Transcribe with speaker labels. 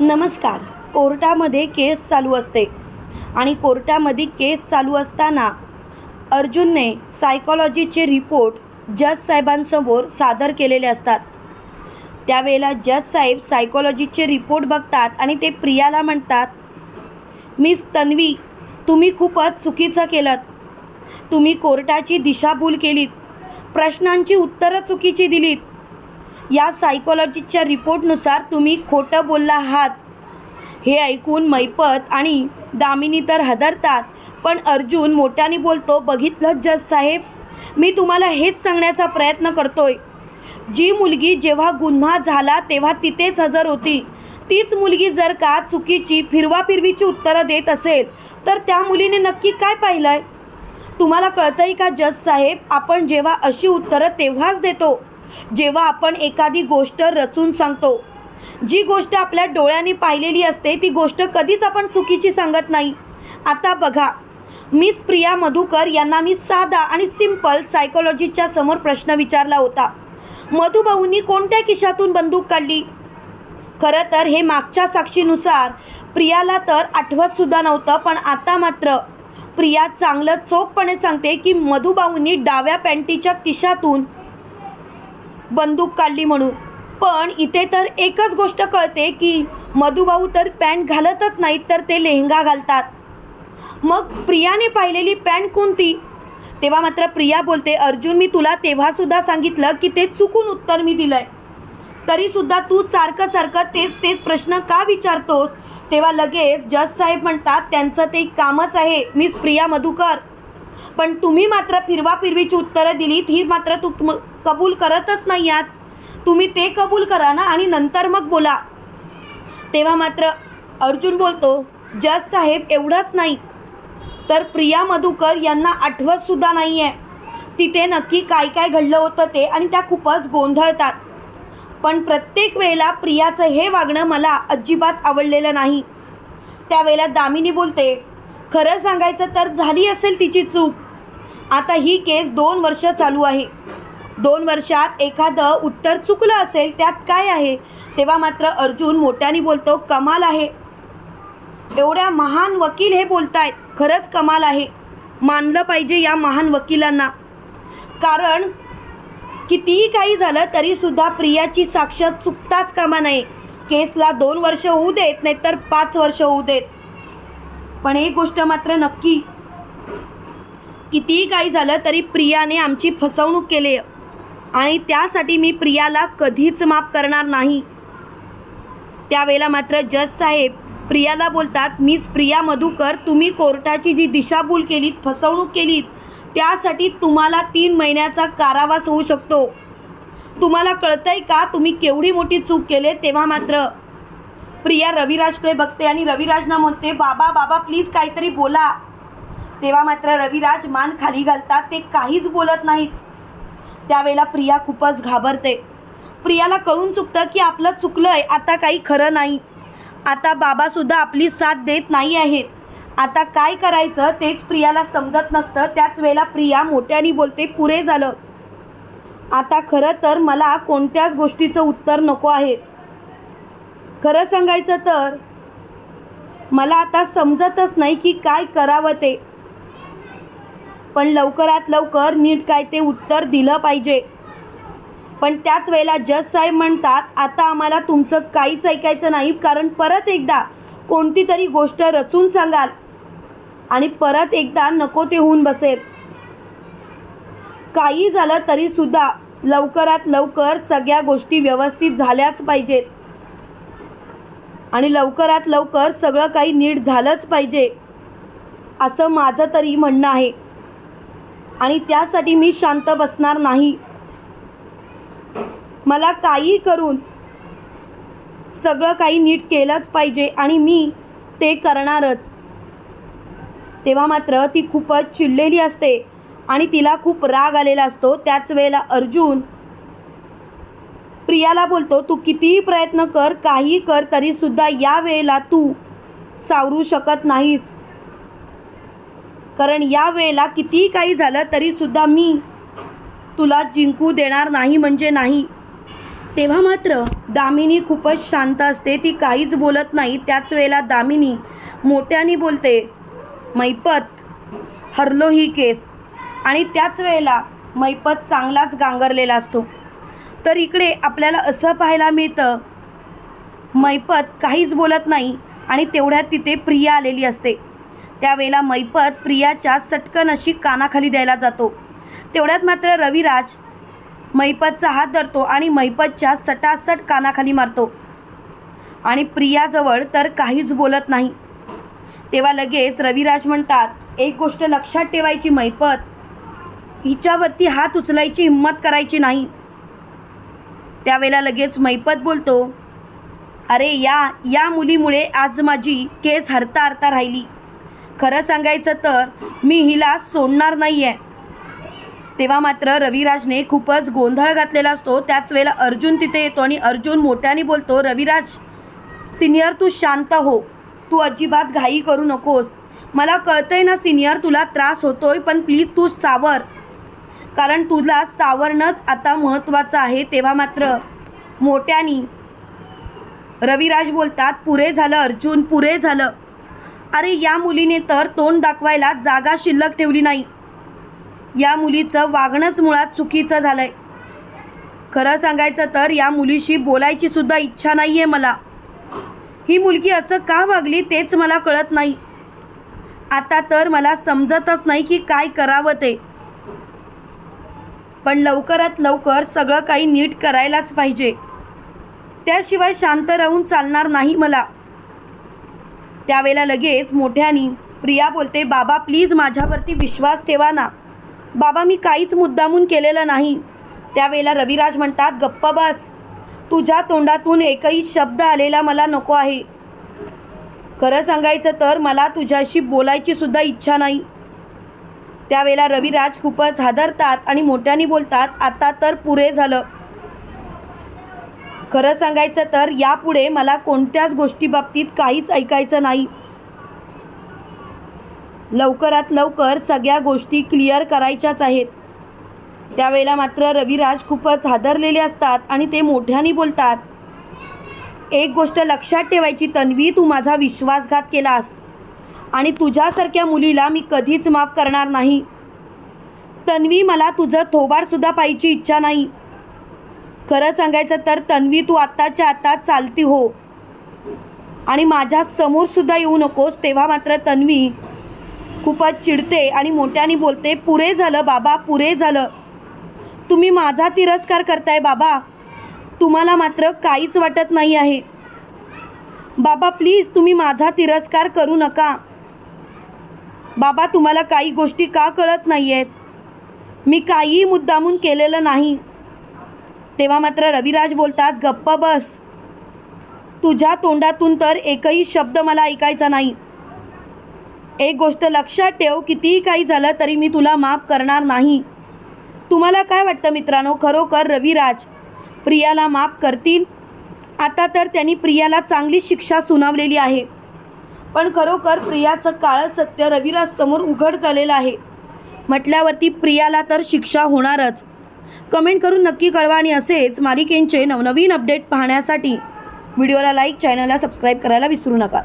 Speaker 1: नमस्कार. कोर्टामध्ये केस चालू असते. आणि कोर्टामध्ये केस चालू असताना अर्जुनने सायकॉलॉजीचे रिपोर्ट जज साहेबांसमोर सादर केलेले असतात. त्यावेळेला जज साहेब सायकॉलॉजीचे रिपोर्ट बघतात आणि ते प्रियाला म्हणतात मिस तन्वी तुम्ही खूपच चुकीचं केलं तुम्ही कोर्टाची दिशाभूल केलीत. प्रश्नांची उत्तरं चुकीची दिलीत. या सायकोलॉजीच्या रिपोर्टनुसार तुम्ही खोटं बोलला आहात. हे ऐकून मैपत आणि दामिनी तर हदरतात पण अर्जुन मोठ्याने बोलतो बघितलं जज साहेब मी तुम्हाला हेच सांगण्याचा प्रयत्न करतोय. जी मुलगी जेव्हा गुन्हा झाला तेव्हा तिथेच हजर होती. तीच मुलगी जर का चुकीची फिरवाफिरवीची उत्तरं देत असेल तर त्या मुलीने नक्की काय पाहिलंय? तुम्हाला कळतंय का जज साहेब आपण जेव्हा अशी उत्तरं तेव्हाच देतो? जेव्हा आपण एखादी गोष्ट रचून सांगतो जी गोष्ट आपल्या डोळ्यांनी पाहिलेली असते ती गोष्ट कधीच आपण चुकीची सांगत नाही. आता बघा मिस प्रिया मधुकर यांना मी साधा आणि सिंपल सायकोलॉजीच्या समोर प्रश्न विचारला होता. मधुभाऊंनी कोणत्या किशातून बंदूक काढली? खरं तर हे मागच्या साक्षीनुसार प्रियाला तर आठवतसुद्धा नव्हतं पण आता मात्र प्रिया चांगलं चोखपणे सांगते की मधुबाऊंनी डाव्या पॅन्टीच्या किशातून बंदूक काढली म्हणून. पण इथे तर एकच गोष्ट कळते की मधुभाऊ तर पॅन्ट घालतच नाहीत तर ते लेहंगा घालतात. मग प्रियाने पाहिलेली पॅन्ट कोणती? तेव्हा मात्र प्रिया बोलते अर्जुन मी तुला तेव्हासुद्धा सांगितलं की ते चुकून उत्तर मी दिलंय. तरीसुद्धा तू सारखं सारखं तेच तेच प्रश्न का विचारतोस? तेव्हा लगेच जज साहेब म्हणतात त्यांचं ते कामच आहे. मिस प्रिया मधुकर. पण तुम्ही मात्र फिरवाफिरवीची उत्तरं दिलीत ही मात्र तू तुम- कबूल करतच नाही आहात तुम्ही ते कबूल करा ना आणि नंतर मग बोला. तेव्हा मात्र अर्जुन बोलतो जज साहेब एवढंच नाही. तर प्रिया मधुकर यांना आठवतसुद्धा नाही आहे तिथे नक्की काय काय घडलं होतं ते आणि त्या खूपच गोंधळतात. पण प्रत्येक वेळेला प्रियाचं हे वागणं मला अजिबात आवडलेलं नाही. त्यावेळेला दामिनी बोलते खरं सांगायचं तर झाली असेल तिची चूक. आता ही केस दोन वर्ष चालू आहे. दोन वर्षात एखादं उत्तर चुकलं असेल त्यात काय आहे? तेव्हा मात्र अर्जुन मोठ्याने बोलतो कमाल आहे. एवढ्या महान वकील हे बोलतायत खरंच कमाल आहे. मानलं पाहिजे या महान वकिलांना. कारण कितीही काही झालं तरीसुद्धा प्रियाची साक्ष चुकताच कामा नये. केसला दोन वर्ष होऊ देत नाही तर पाच वर्ष होऊ देत. पण एक गोष्ट मात्र नक्की. कितीही काही झालं तरी प्रियाने आमची फसवणूक केली आणि त्यासाठी मी प्रियाला कधीच माफ करणार नाही. त्यावेळेला मात्र जज साहेब प्रियाला बोलतात मीच प्रिया मधुकर तुम्ही कोर्टाची जी दिशाभूल केलीत फसवणूक केलीत त्यासाठी तुम्हाला तीन महिन्याचा कारावास होऊ शकतो. तुम्हाला कळतंय का तुम्ही केवढी मोठी चूक केले तेव्हा मात्र प्रिया रविराजकडे बघते आणि रविराजना म्हणते बाबा बाबा प्लीज काहीतरी बोला. तेव्हा मात्र रविराज मान खाली घालतात ते काहीच बोलत नाहीत. त्यावेळेला प्रिया खूपच घाबरते. प्रियाला कळून चुकतं की आपलं चुकलं आहे आता काही खरं नाही. आता बाबासुद्धा आपली साथ देत नाही आहेत. आता काय करायचं तेच प्रियाला समजत नसतं. त्याच वेळेला प्रिया मोठ्याने बोलते पुरे झालं. आता खरं तर मला कोणत्याच गोष्टीचं उत्तर नको आहे. खरं सांगायचं तर मला आता समजतच नाही की काय करावं ते. पण लवकरात लवकर नीट काय ते उत्तर दिलं पाहिजे. पण त्याच वेळेला जज साहेब म्हणतात आता आम्हाला तुमचं काहीच ऐकायचं नाही कारण परत एकदा कोणती तरी गोष्ट रचून सांगाल आणि परत एकदा नको ते होऊन बसेल. काही झालं तरीसुद्धा लवकरात लवकर सगळ्या गोष्टी व्यवस्थित झाल्याच पाहिजेत. आणि लवकरात लवकर सगळं काही नीट झालंच पाहिजे असं माझं तरी म्हणणं आहे. आणि त्यासाठी मी शांत बसणार नाही. मला काही करून सगळं काही नीट केलंच पाहिजे आणि मी ते करणारच. तेव्हा मात्र ती खूपच चिडलेली असते आणि तिला खूप राग आलेला असतो. त्याच वेळेला अर्जुन प्रियाला बोलतो तू कितीही प्रयत्न कर काही कर तरीसुद्धा या वेळेला तू सावरू शकत नाहीस. कारण या वेळेला कितीही काही झालं तरीसुद्धा मी तुला जिंकू देणार नाही म्हणजे नाही. तेव्हा मात्र दामिनी खूपच शांत असते ती काहीच बोलत नाही. त्याच वेळेला दामिनी मोठ्याने बोलते मैपत हरलो ही केस. आणि त्याच वेळेला मैपत चांगलाच गांगरलेला असतो. तर इकडे आपल्याला असं पाहायला मिळतं मैपत काहीच बोलत नाही आणि तेवढ्यात तिथे प्रिया आलेली असते. त्यावेळेला मैपत प्रियाच्या सटकन अशी कानाखाली द्यायला जातो. तेवढ्यात मात्र रविराज मैपतचा हात धरतो आणि मैपतच्या सटासट कानाखाली मारतो. आणि प्रियाजवळ तर काहीच बोलत नाही. तेव्हा लगेच रविराज म्हणतात एक गोष्ट लक्षात ठेवायची मैपत हिच्यावरती हात उचलायची हिंमत करायची नाही. त्यावेळेला लगेच मैपत बोलतो अरे या या मुलीमुळे आज माझी केस हरता हरता राहिली. खरं सांगायचं तर मी हिला सोडणार नाही आहे तेव्हा मात्र रविराजने खूपच गोंधळ घातलेला असतो. त्याच वेळेला अर्जुन तिथे येतो आणि अर्जुन मोठ्याने बोलतो रविराज सिनियर तू शांत हो. तू अजिबात घाई करू नकोस. मला कळतंय ना सिनियर तुला त्रास होतोय पण प्लीज तू सावर. कारण तुला सावरणंच आता महत्त्वाचं आहे. तेव्हा मात्र मोठ्यानी रविराज बोलतात पुरे झालं अर्जुन पुरे झालं. अरे या मुलीने तर तोंड दाखवायला जागा शिल्लक ठेवली नाही. या मुलीचं वागणंच मुळात चुकीचं झालंय. खरं सांगायचं तर या मुलीशी बोलायची सुद्धा इच्छा नाही आहे मला. ही मुलगी असं का वागली तेच मला कळत नाही. आता तर मला समजतच नाही की काय करावं ते. पण लवकरात लवकर सगळं काही नीट करायलाच पाहिजे. त्याशिवाय शांत राहून चालणार नाही मला. त्यावेळेला लगेच मोठ्यानी प्रिया बोलते बाबा प्लीज माझ्यावरती विश्वास ठेवा ना. बाबा मी काहीच मुद्दामून केलेलं नाही. त्यावेळेला रविराज म्हणतात गप्प बस. तुझ्या तोंडातून एकही शब्द आलेला मला नको आहे. खरं सांगायचं तर मला तुझ्याशी बोलायची सुद्धा इच्छा नाही. त्यावेळेला रविराज खूपच हादरतात आणि मोठ्याने बोलतात आता तर पुरे झालं. खरं सांगायचं तर यापुढे मला कोणत्याच गोष्टीबाबतीत काहीच ऐकायचं नाही. लवकरात लवकर सगळ्या गोष्टी क्लिअर करायच्याच आहेत. त्यावेळेला मात्र रविराज खूपच हादरलेले असतात आणि ते मोठ्याने बोलतात एक गोष्ट लक्षात ठेवायची तन्वी तू माझा विश्वासघात केलास. आणि तुझ्यासारख्या मुलीला मी कधीच माफ करणार नाही. तन्वी मला तुझं थोबाडसुद्धा पाहिजे इच्छा नाही. खरं सांगायचं तर तन्वी तू आत्ताच्या आत्ता चालती हो. आणि माझ्या समोरसुद्धा येऊ नकोस तेव्हा मात्र तन्वी खूपच चिडते आणि मोठ्याने बोलते पुरे झालं बाबा पुरे झालं. तुम्ही माझा तिरस्कार करताय बाबा. तुम्हाला मात्र काहीच वाटत नाही आहे. बाबा प्लीज तुम्ही माझा तिरस्कार करू नका. बाबा तुम्हाला काही गोष्टी का कळत नाही आहेत मी काहीही मुद्दामून केलेलं नाही. तेव्हा मात्र रविराज बोलतात गप्प बस. तुझ्या तोंडातून तर एकही शब्द मला ऐकायचा नाही. एक गोष्ट लक्षात ठेव कितीही काही झालं तरी मी तुला माफ करणार नाही. तुम्हाला काय वाटतं मित्रांनो? खरोखर रविराज प्रियाला माफ करतील? आता तर त्यांनी प्रियाला चांगली शिक्षा सुनावलेली आहे. पण खरोखर प्रियाचं काळं सत्य रविराज समोर उघड झालेलं आहे. म्हटल्यावरती प्रियाला तर शिक्षा होणारच. कमेंट करून नक्की कळवा आणि असेच मालिकेंचे नवनवीन अपडेट पाहण्यासाठी व्हिडिओला लाईक चॅनलला सबस्क्राईब करायला विसरू नका.